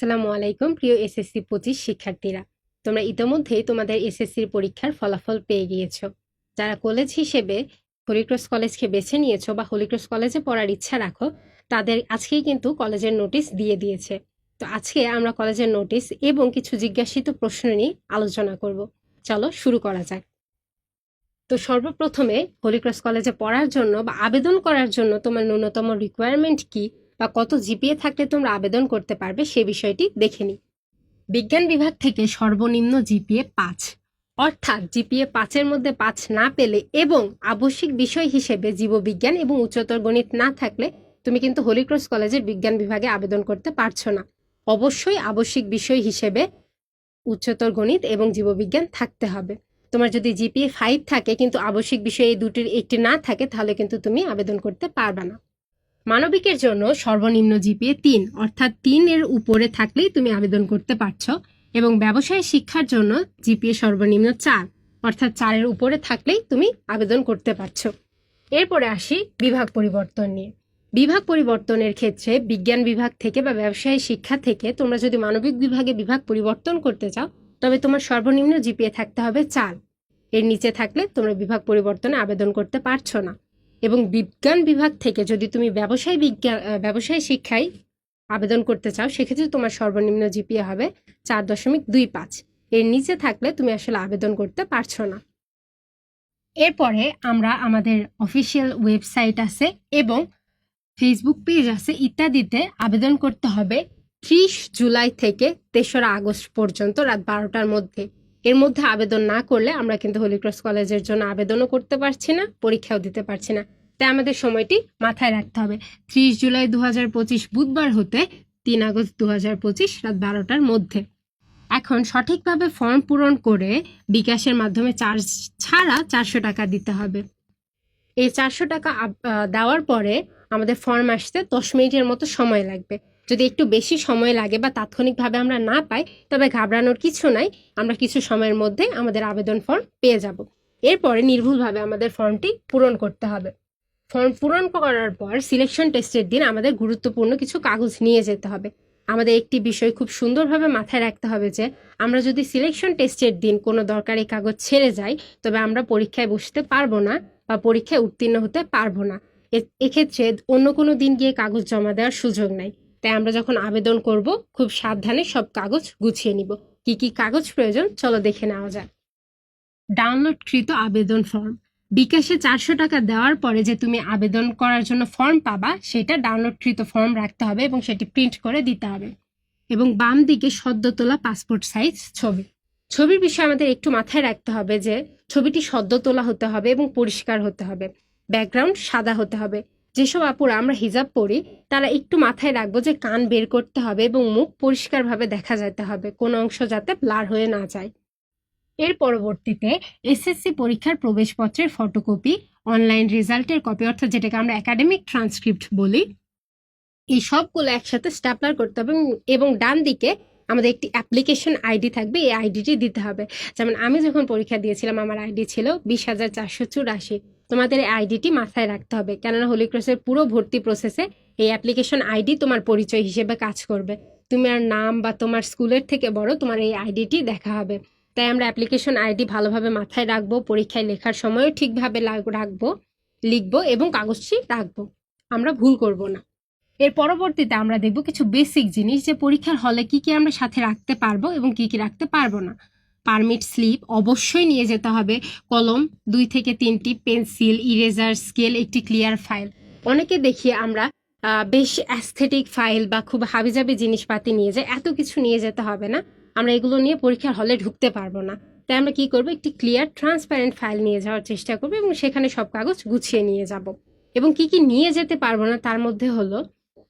আসসালামু আলাইকুম, প্রিয় এসএসসি পঁচিশ শিক্ষার্থীরা। তোমরা ইতোমধ্যেই তোমাদের এসএসসির পরীক্ষার ফলাফল পেয়ে গিয়েছো। যারা কলেজ হিসেবে হলিক্রস কলেজকে বেছে নিয়েছো বা হলিক্রস কলেজে পড়ার ইচ্ছা রাখো, তাদের আজকেই কিন্তু কলেজের নোটিশ দিয়ে দিয়েছে। তো আজকে আমরা কলেজের নোটিশ এবং কিছু জিজ্ঞাসিত প্রশ্ন নিয়ে আলোচনা করব। চলো শুরু করা যাক। তো সর্বপ্রথমে হলিক্রস কলেজে পড়ার জন্য বা আবেদন করার জন্য তোমার ন্যূনতম রিকোয়ারমেন্ট কি? বা কত জিপিএ থাকলে তোমরা আবেদন করতে পারবে সে বিষয়টি দেখে নিই। বিজ্ঞান বিভাগ থেকে সর্বনিম্ন জিপিএ পাঁচ। অর্থাৎ জিপিএ পাঁচের মধ্যে পাঁচ না পেলে এবং আবশ্যিক বিষয় হিসেবে জীববিজ্ঞান এবং উচ্চতর গণিত না থাকলে তুমি কিন্তু হলিক্রস কলেজের বিজ্ঞান বিভাগে আবেদন করতে পারছ না। অবশ্যই আবশ্যিক বিষয় হিসেবে উচ্চতর গণিত এবং জীববিজ্ঞান থাকতে হবে। তোমার যদি জিপিএ ফাইভ থাকে কিন্তু আবশ্যিক বিষয়ে এই দুটির একটি না থাকে তাহলে কিন্তু তুমি আবেদন করতে পারবে না। মানবিকের জন্য সর্বনিম্ন জিপিএ তিন, অর্থাৎ তিন এর উপরে থাকলেই তুমি আবেদন করতে পারছ। এবং ব্যবসায় শিক্ষার জন্য জিপিএ সর্বনিম্ন চার, অর্থাৎ চারের উপরে থাকলেই তুমি আবেদন করতে পারছ। এরপরে আসি বিভাগ পরিবর্তন নিয়ে। বিভাগ পরিবর্তনের ক্ষেত্রে বিজ্ঞান বিভাগ থেকে বা ব্যবসায় শিক্ষা থেকে তোমরা যদি মানবিক বিভাগে বিভাগ পরিবর্তন করতে চাও, তবে তোমার সর্বনিম্ন জিপিএ থাকতে হবে চার। এর নিচে থাকলে তোমরা বিভাগ পরিবর্তনে আবেদন করতে পারছ না। এবং বিজ্ঞান বিভাগ থেকে যদি তুমি ব্যবসায় বিজ্ঞান ব্যবসায় শিক্ষায় আবেদন করতে চাও, সেক্ষেত্রে তোমার সর্বনিম্ন জিপিএ হবে চার দশমিক দুই পাঁচ। এর নিচে থাকলে তুমি আসলে আবেদন করতে পারছ না। এরপরে আমরা আমাদের অফিসিয়াল ওয়েবসাইট আছে এবং ফেসবুক পেজ আছে। ইত্যাদিতে আবেদন করতে হবে ত্রিশ জুলাই থেকে তেসরা আগস্ট পর্যন্ত রাত বারোটার মধ্যে। এর মধ্যে আবেদন না করলে আমরা কিন্তু হলিক্রস কলেজের জন্য আবেদনও করতে পারছি না, পরীক্ষাও দিতে পারছি না। তাই আমাদের সময়টি মাথায় রাখতে হবে। ত্রিশ জুলাই দু হাজার পঁচিশ বুধবার হতে তিন আগস্ট দু হাজার পঁচিশ রাত বারোটার মধ্যে। এখন সঠিকভাবে ফর্ম পূরণ করে বিকাশের মাধ্যমে চার্জ ছাড়া চারশো টাকা দিতে হবে। এই চারশো টাকা দেওয়ার পরে আমাদের ফর্ম আসতে দশ মিনিটের মতো সময় লাগবে। যদি একটু বেশি সময় লাগে বা তাৎক্ষণিকভাবে আমরা না পাই, তবে ঘাবড়ানোর কিছু নাই, আমরা কিছু সময়ের মধ্যে আমাদের আবেদন ফর্ম পেয়ে যাব। এরপরে নির্ভুলভাবে আমাদের ফর্মটি পূরণ করতে হবে। ফর্ম পূরণ করার পর সিলেকশন টেস্টের দিন আমাদের গুরুত্বপূর্ণ কিছু কাগজ নিয়ে যেতে হবে। আমাদের একটি বিষয় খুব সুন্দরভাবে মাথায় রাখতে হবে যে, আমরা যদি সিলেকশন টেস্টের দিন কোনো দরকারি কাগজ ছেড়ে যাই, তবে আমরা পরীক্ষায় বসতে পারব না বা পরীক্ষায় উত্তীর্ণ হতে পারব না। এক্ষেত্রে অন্য কোনো দিন গিয়ে কাগজ জমা দেওয়ার সুযোগ নাই। তাই আমরা যখন আবেদন করব, খুব সাবধানে সব কাগজ গুছিয়ে নিব। কি কি কাগজ প্রয়োজন, চলো দেখে নেওয়া যাক। ডাউনলোডকৃত আবেদন ফর্ম। বিকাশে চারশো টাকা দেওয়ার পরে যে তুমি আবেদন করার জন্য ফর্ম পাবা, সেটা ডাউনলোডকৃত ফর্ম রাখতে হবে এবং সেটি প্রিন্ট করে দিতে হবে। এবং বাম দিকে সদ্য তোলা পাসপোর্ট সাইজ ছবি। ছবির বিষয়ে আমাদের একটু মাথায় রাখতে হবে যে, ছবিটি সদ্য তোলা হতে হবে এবং পরিষ্কার হতে হবে। ব্যাকগ্রাউন্ড সাদা হতে হবে। যেসব আপুরা আমরা হিজাব পরি, তারা একটু মাথায় রাখব যে কান বের করতে হবে এবং মুখ পরিষ্কারভাবে দেখা যেতে হবে, কোনো অংশ যাতে ব্লার হয়ে না যায়। এর পরবর্তীতে এসএসসি পরীক্ষার প্রবেশপত্রের ফটোকপি, অনলাইন রেজাল্টের কপি, অর্থাৎ যেটাকে আমরা একাডেমিক ট্রান্সক্রিপ্ট বলি, এই সবগুলো একসাথে স্ট্যাপলার করতে হবে এবং- ডান দিকে আমাদের একটি অ্যাপ্লিকেশন আইডি থাকবে, এই আইডিটি দিতে হবে। যেমন আমি যখন পরীক্ষা দিয়েছিলাম, আমার আইডি ছিল বিশ হাজার চারশো চুরাশি। তোমাদের এই আইডিটি মাথায় রাখতে হবে। কেননা হোলিক্রসের পুরো ভর্তি প্রসেসে এই অ্যাপ্লিকেশন আইডি তোমার পরিচয় হিসেবে কাজ করবে। তোমার নাম বা তোমার স্কুলের থেকে বড় তোমার এই আইডিটি দেখা হবে। তাই আমরা অ্যাপ্লিকেশন আইডি ভালোভাবে মাথায় রাখব, পরীক্ষায় লেখার সময়ও ঠিকভাবে রাখব, লিখব এবং কাগজটি রাখব। আমরা ভুল করব না। এর পরবর্তীতে আমরা দেখব কিছু বেসিক জিনিস যে পরীক্ষার হলে কি কি আমরা সাথে রাখতে পারব এবং কি কি রাখতে পারব না। পারমিট স্লিপ অবশ্যই নিয়ে যেতে হবে। কলম দুই থেকে তিনটি, পেন্সিল ইরেজার স্কেল একটি ক্লিয়ার ফাইল অনেকে দেখি আমরা বেশ অ্যাস্থেটিক ফাইল বা খুব হাবিজাবি জিনিসপাতি নিয়ে যাই এত কিছু নিয়ে যেতে হবে না। আমরা এগুলো নিয়ে পরীক্ষার হলে ঢুকতে পারব না। তাই আমরা কি করব? একটি ক্লিয়ার ট্রান্সপারেন্ট ফাইল নিয়ে যাওয়ার চেষ্টা করব এবং সেখানে সব কাগজ গুছিয়ে নিয়ে যাব। এবং কি কি নিয়ে যেতে পারব না তার মধ্যে হলো,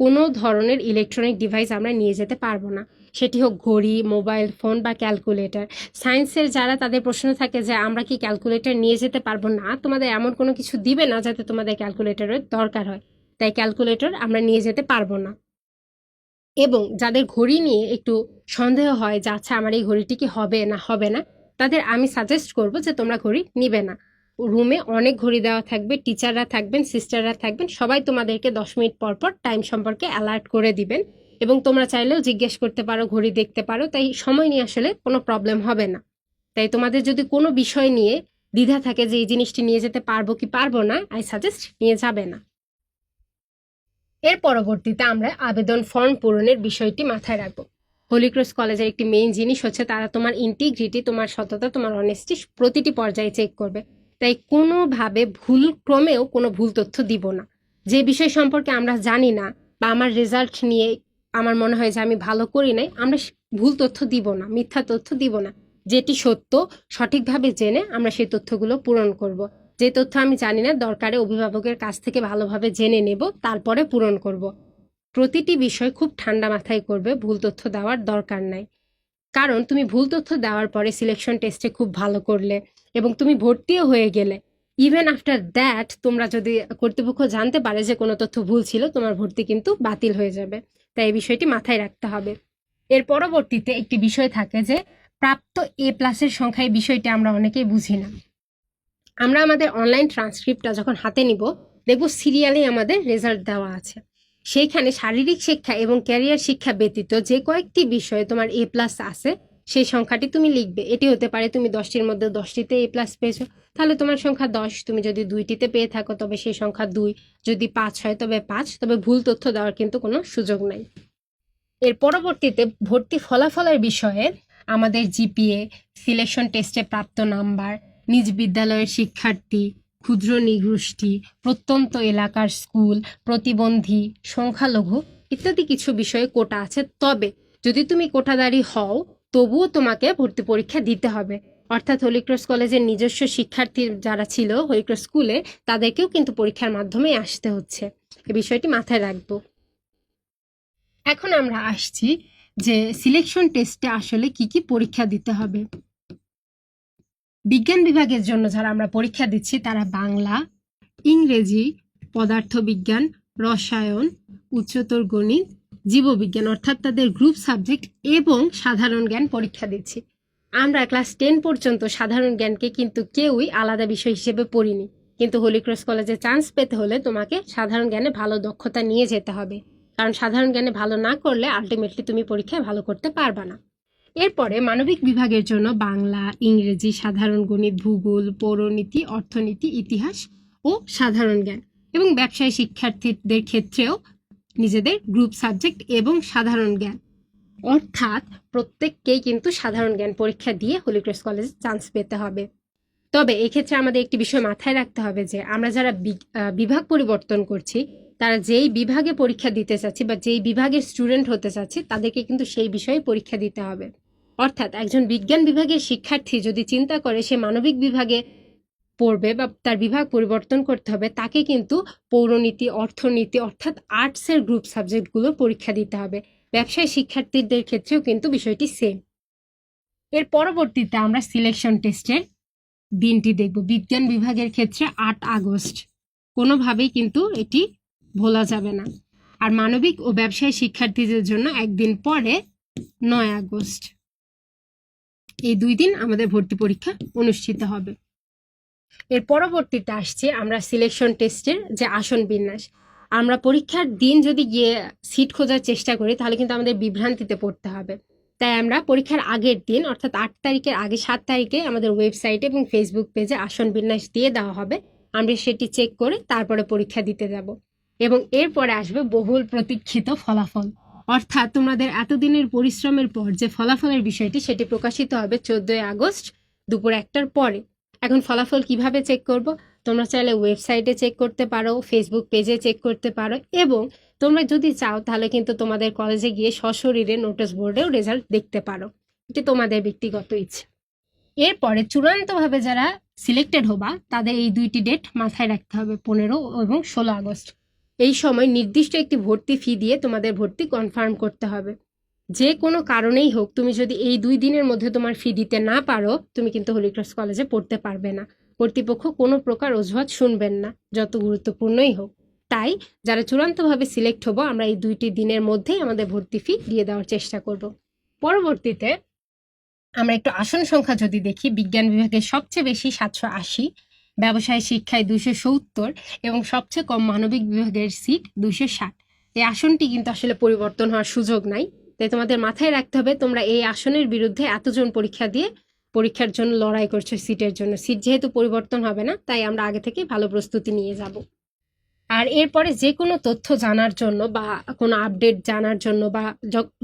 কোনো ধরনের ইলেকট্রনিক ডিভাইস আমরা নিয়ে যেতে পারব না। সেটি হোক ঘড়ি, মোবাইল ফোন বা ক্যালকুলেটর। সায়েন্সের যারা তাদের প্রশ্ন থাকে যে, আমরা কি ক্যালকুলেটর নিয়ে যেতে পারব? না, তোমাদের এমন কোনো কিছু দিবে না যাতে তোমাদের ক্যালকুলেটরের দরকার হয়। তাই ক্যালকুলেটর আমরা নিয়ে যেতে পারব না। এবং যাদের ঘড়ি নিয়ে একটু সন্দেহ হয় যে আচ্ছা আমার এই ঘড়িটি কি হবে না হবে না? তাদের আমি সাজেস্ট করব যে, তোমরা ঘড়ি নিবে না। রুমে অনেক ঘড়ি দেওয়া থাকবে, টিচাররা থাকবেন সিস্টাররা থাকবেন, সবাই তোমাদেরকে দশ মিনিট পর পর টাইম সম্পর্কে অ্যালার্ট করে দিবেন। এবং তোমরা চাইলেও জিজ্ঞেস করতে পারো, ঘড়ি দেখতে পারো, তাই সময় নিয়ে আসলে কোনো প্রবলেম হবে না। তাই তোমাদের যদি কোনো বিষয় নিয়ে দ্বিধা থাকে যে এই জিনিসটি নিয়ে যেতে পারব কি পারব না আই সাজেস্ট নিয়ে যাবে না। এর পরবর্তীতে আমরা আবেদন ফর্ম পূরণের বিষয়টি মাথায় রাখব। হোলিক্রস কলেজের একটি মেইন জিনিস হচ্ছে তারা তোমার ইন্টিগ্রিটি তোমার সততা, তোমার অনেস্টি প্রতিটি পর্যায়ে চেক করবে। তাই কোনোভাবে ভুল ক্রমেও কোনো ভুল তথ্য দিব না। যে বিষয় সম্পর্কে আমরা জানি না বা আমার রেজাল্ট নিয়ে আমার মনে হয় যে আমি ভালো করি নাই, আমরা ভুল তথ্য দিব না, মিথ্যা তথ্য দিব না যেটি সত্য, সঠিকভাবে জেনে আমরা সেই তথ্যগুলো পূরণ করব। যে তথ্য আমি জানি না, দরকারে অভিভাবকের কাছ থেকে ভালোভাবে জেনে নেব, তারপরে পূরণ করব। প্রতিটি বিষয় খুব ঠান্ডা মাথায় করবে, ভুল তথ্য দেওয়ার দরকার নাই কারণ তুমি ভুল তথ্য দেওয়ার পরে সিলেকশন টেস্টে খুব ভালো করলে এবং তুমি ভর্তিও হয়ে গেলে ইভেন আফটার দ্যাট তোমরা যদি কর্তৃপক্ষ জানতে পারে যে কোনো তথ্য ভুল ছিল, তোমার ভর্তি কিন্তু বাতিল হয়ে যাবে তাই এই বিষয়টি মাথায় রাখতে হবে। এর পরবর্তীতে একটি বিষয় থাকে যে, প্রাপ্ত এ প্লাসের সংখ্যা এই বিষয়টি আমরা অনেকেই বুঝি না। আমরা আমাদের অনলাইন ট্রান্সক্রিপ্টটা যখন হাতে নিব, দেখব সিরিয়ালে আমাদের রেজাল্ট দেওয়া আছে। সেইখানে শারীরিক শিক্ষা এবং ক্যারিয়ার শিক্ষা ব্যতীত যে কয়েকটি বিষয়ে তোমার এ প্লাস আছে সেই সংখ্যাটি তুমি লিখবে। এটি হতে পারে তুমি দশটির মধ্যে দশটিতে এ প্লাস পেয়েছ। তাহলে তোমার সংখ্যা দশ, তুমি যদি দুইটিতে পেয়ে থাকো তবে সেই সংখ্যা দুই। যদি পাঁচ হয় তবে পাঁচ, তবে ভুল তথ্য দেওয়ার কিন্তু কোনো সুযোগ নাই। এর পরবর্তীতে ভর্তি ফলাফলের বিষয়ে আমাদের জিপিএ সিলেকশন টেস্টে প্রাপ্ত নাম্বার, নিজ বিদ্যালয়ের শিক্ষার্থী, ক্ষুদ্র নিগোষ্ঠী, প্রত্যন্ত এলাকার স্কুল, প্রতিবন্ধী, সংখ্যালঘু ইত্যাদি কিছু বিষয়ে কোটা আছে। তবে যদি তুমি কোটাদারি হও তবুও তোমাকে ভর্তি পরীক্ষা দিতে হবে। অর্থাৎ হলিক্রস কলেজের নিজস্ব শিক্ষার্থী যারা ছিল হলিক্রস স্কুলে, তাদেরকেও কিন্তু পরীক্ষার মাধ্যমে আসতে হচ্ছে। এ বিষয়টি মাথায় রাখব। এখন আমরা আসছি যে সিলেকশন টেস্টে আসলে কি কি পরীক্ষা দিতে হবে। বিজ্ঞান বিভাগের জন্য যারা আমরা পরীক্ষা দিচ্ছি, তারা বাংলা, ইংরেজি, পদার্থবিজ্ঞান, রসায়ন, উচ্চতর গণিত জীববিজ্ঞান, অর্থাৎ তাদের গ্রুপ সাবজেক্ট এবং সাধারণ জ্ঞান পরীক্ষা দিচ্ছি। আমরা ক্লাস টেন পর্যন্ত সাধারণ জ্ঞানকে কিন্তু কেউই আলাদা বিষয় হিসেবে পড়িনি। কিন্তু হলিক্রস কলেজে চান্স পেতে হলে তোমাকে সাধারণ জ্ঞানে ভালো দক্ষতা নিয়ে যেতে হবে। কারণ সাধারণ জ্ঞানে ভালো না করলে আলটিমেটলি তুমি পরীক্ষায় ভালো করতে পারবা না। এরপরে মানবিক বিভাগের জন্য বাংলা, ইংরেজি, সাধারণ গণিত, ভূগোল, পৌরনীতি, অর্থনীতি, ইতিহাস ও সাধারণ জ্ঞান। এবং ব্যবসায়ী শিক্ষার্থীদের ক্ষেত্রেও নিজেদের গ্রুপ সাবজেক্ট এবং সাধারণ জ্ঞান। অর্থাৎ প্রত্যেককেই কিন্তু সাধারণ জ্ঞান পরীক্ষা দিয়ে হলিক্রস কলেজে চান্স পেতে হবে। তবে এক্ষেত্রে আমাদের একটি বিষয় মাথায় রাখতে হবে যে, আমরা যারা বিভাগ পরিবর্তন করছি, তারা যেই বিভাগে পরীক্ষা দিতে চাচ্ছি বা যেই বিভাগের স্টুডেন্ট হতে চাচ্ছি, তাদেরকে কিন্তু সেই বিষয়ে পরীক্ষা দিতে হবে। অর্থাৎ একজন বিজ্ঞান বিভাগের শিক্ষার্থী যদি চিন্তা করে সে মানবিক বিভাগে পড়বে বা তার বিভাগ পরিবর্তন করতে হবে, তাকে কিন্তু পৌরনীতি, অর্থনীতি অর্থাৎ আর্টসের গ্রুপ সাবজেক্টগুলো পরীক্ষা দিতে হবে। ব্যবসায় শিক্ষার্থীদের ক্ষেত্রেও কিন্তু বিষয়টি সেম এর পরবর্তীতে আমরা সিলেকশন টেস্টের দিনটি দেখব। বিজ্ঞান বিভাগের ক্ষেত্রে আট আগস্ট। কোনোভাবেই কিন্তু এটি ভোলা যাবে না। আর মানবিক ও ব্যবসায় শিক্ষার্থীদের জন্য একদিন পরে নয় আগস্ট। এই দুই দিন আমাদের ভর্তি পরীক্ষা অনুষ্ঠিত হবে। এর পরবর্তীতে আসছে আমরা সিলেকশন টেস্টের যে আসন বিন্যাস। আমরা পরীক্ষার দিন যদি গিয়ে সিট খোঁজার চেষ্টা করি, তাহলে কিন্তু আমাদের বিভ্রান্তিতে পড়তে হবে। তাই আমরা পরীক্ষার আগের দিন, অর্থাৎ আট তারিখের আগে সাত তারিখে আমাদের ওয়েবসাইটে এবং ফেসবুক পেজে আসন বিন্যাস দিয়ে দেওয়া হবে। আমরা সেটি চেক করে তারপরে পরীক্ষা দিতে যাব। এবং এরপরে আসবে বহুল প্রতীক্ষিত ফলাফল। অর্থাৎ তোমাদের এতদিনের পরিশ্রমের পর যে ফলাফলের বিষয়টি, সেটি প্রকাশিত হবে চোদ্দই আগস্ট দুপুর একটার পরে। এখন ফলাফল কীভাবে চেক করব? তোমরা চাইলে ওয়েবসাইটে চেক করতে পারো ফেসবুক পেজে চেক করতে পারো এবং তোমরা যদি চাও তাহলে কিন্তু তোমাদের কলেজে গিয়ে সশরীরে নোটিশ বোর্ডেও রেজাল্ট দেখতে পারো। এটি তোমাদের ব্যক্তিগত ইচ্ছে। এরপরে চূড়ান্তভাবে যারা সিলেক্টেড হবা, তাদের এই দুইটি ডেট মাথায় রাখতে হবে, পনেরো এবং ষোলো আগস্ট। এই সময় নির্দিষ্ট একটি ভর্তি ফি দিয়ে তোমাদের ভর্তি কনফার্ম করতে হবে। যে কোনো কারণেই হোক, তুমি যদি এই দুই দিনের মধ্যে তোমার ফি দিতে না পারো, তুমি কিন্তু হলিক্রস কলেজে পড়তে পারবে না। কর্তৃপক্ষ কোনো প্রকার অজুহাত শুনবেন না, যত গুরুত্বপূর্ণই হোক। তাই যারা চূড়ান্তভাবে সিলেক্ট হব, আমরা এই দুইটি দিনের মধ্যেই আমাদের ভর্তি ফি দিয়ে দেওয়ার চেষ্টা করব। পরবর্তীতে আমরা একটু আসন সংখ্যা যদি দেখি, বিজ্ঞান বিভাগে সবচেয়ে বেশি সাতশো আশি, ব্যবসায় শিক্ষায় দুশো সত্তর এবং সবচেয়ে কম মানবিক বিভাগের সিট দুশো ষাট। এই আসনটি কিন্তু আসলে পরিবর্তন হওয়ার সুযোগ নাই। তাই তোমাদের মাথায় রাখতে হবে, তোমরা এই আসনের বিরুদ্ধে এতজন পরীক্ষা দিয়ে পরীক্ষার জন্য লড়াই করছ সিটের জন্য। সিট যেহেতু পরিবর্তন হবে না, তাই আমরা আগে থেকে ভালো প্রস্তুতি নিয়ে যাব। আর এরপরে যে কোনো তথ্য জানার জন্য বা কোনো আপডেট জানার জন্য বা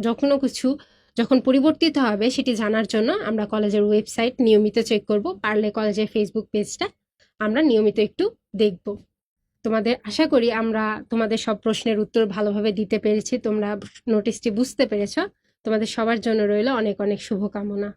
যখনও কিছু যখন পরিবর্তিত হবে সেটি জানার জন্য আমরা কলেজের ওয়েবসাইট নিয়মিত চেক করব, পারলে কলেজের ফেসবুক পেজটা আমরা নিয়মিত একটু দেখব। তোমাদের, আশা করি আমরা তোমাদের সব প্রশ্নের উত্তর ভালোভাবে দিতে পেরেছি। তোমরা নোটিশটি বুঝতে পেরেছ। তোমাদের সবার জন্য রইল অনেক অনেক শুভকামনা।